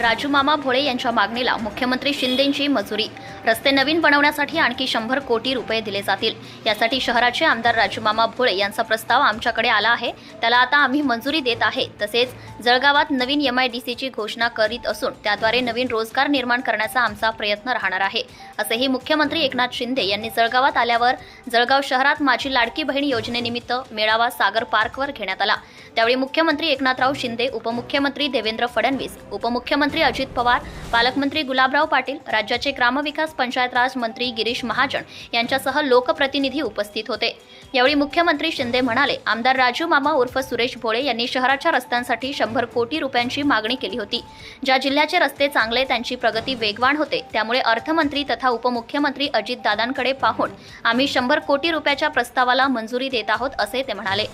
राजूमामा भोळे यांच्या मागणीला मुख्यमंत्री शिंदेंची मजुरी. रस्ते नवीन बनवण्यासाठी आणखी शंभर कोटी रुपये दिले जातील. यासाठी शहराचे आमदार राजूमामा भोळे यांचा प्रस्ताव आमच्याकडे आला आहे. त्याला आता आम्ही मंजुरी देत आहे. तसेच जळगावात नवीन एम आय डी सीची घोषणा करीत असून त्याद्वारे नवीन रोजगार निर्माण करण्याचा आमचा प्रयत्न राहणार आहे. असेही मुख्यमंत्री एकनाथ शिंदे यांनी जळगावात आल्यावर जळगाव शहरात माझी लाडकी बहीण योजनेनिमित्त मेळावा सागर पार्कवर घेण्यात आला. त्यावेळी मुख्यमंत्री एकनाथराव शिंदे उपमुख्यमंत्री देवेंद्र फडणवीस उपमुख्यमंत्री अजित पवार पालकमंत्री गुलाबराव पाटील राज्याचे ग्रामविकास पंचायत राज मंत्री गिरीश महाजन यांच्यासह लोकप्रतिनिधी उपस्थित होते. यावेळी मुख्यमंत्री शिंदे म्हणाले आमदार राजू मामा उर्फ सुरेश भोळे यांनी शहराच्या रस्त्यांसाठी शंभर कोटी रुपयांची मागणी केली होती. ज्या जिल्ह्याचे रस्ते चांगले त्यांची प्रगती वेगवान होते. त्यामुळे अर्थमंत्री तथा उपमुख्यमंत्री अजितदादांकडे पाहून आम्ही शंभर कोटी रुपयाच्या प्रस्तावाला मंजुरी देत आहोत असे ते म्हणाले.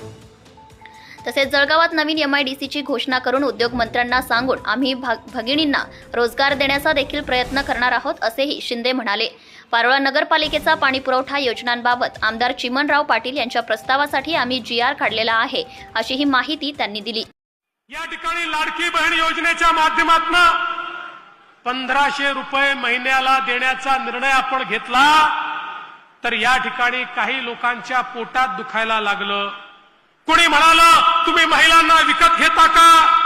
तसेच जळगावात नवीन एम आय डी सीची घोषणा करून उद्योगमंत्र्यांना सांगून आम्ही भगिनींना रोजगार देण्याचा देखील प्रयत्न करणार आहोत असेही शिंदे म्हणाले. पारोळा नगरपालिकेचा पाणीपुरवठा योजनांबाबत आमदार चिमनराव पाटील यांच्या प्रस्तावासाठी आम्ही जी आर काढलेला आहे अशी ही माहिती त्यांनी दिली. या ठिकाणी लाडकी बहीण योजनेच्या माध्यमातून पंधराशे रुपये महिन्याला देण्याचा निर्णय आपण घेतला तर या ठिकाणी काही लोकांच्या पोटात दुखायला लागलं. कुणी म्हणा तुम्ही महिलांना विकत घेता का?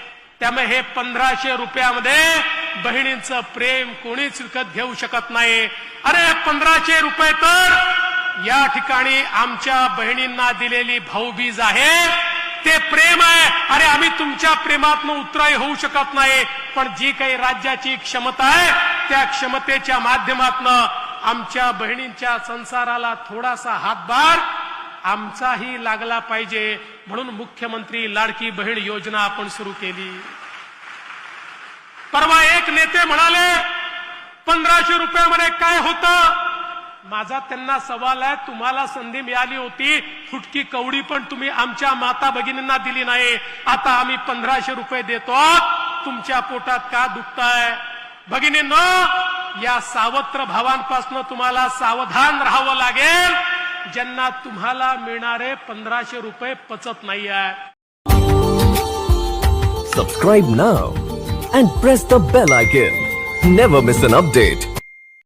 त्यामुळे हे पंधराशे रुपयामध्ये बहिणींचं प्रेम कोणीच विकत घेऊ शकत नाही. अरे पंधराशे रुपये तर या ठिकाणी आमच्या बहिणींना दिलेली भाऊबीज आहे. ते प्रेम आहे. अरे आम्ही तुमच्या प्रेमातनं उतराई होऊ शकत नाही. पण जी काही राज्याची क्षमता आहे त्या क्षमतेच्या माध्यमातनं आमच्या बहिणींच्या संसाराला थोडासा हातभार आमचाही लागला पाहिजे. म्हणून मुख्यमंत्री लाडकी बहीण योजना आपण सुरू केली. परवा एक नेते म्हणाले पंधराशे रुपयामध्ये काय होतं? माझा त्यांना सवाल आहे तुम्हाला संधी मिळाली होती. फुटकी कवडी पण तुम्ही आमच्या माता भगिनींना दिली नाही. आता आम्ही पंधराशे रुपये देतो. तुमच्या पोटात का दुखताय? भगिनींनो या सावत्र भावांपासून तुम्हाला सावधान राहावं लागेल. ज्यांना तुम्हाला मिळणारे पंधराशे रुपये पचत नाही आहे सबस्क्राईब ना and press the bell I game never miss an update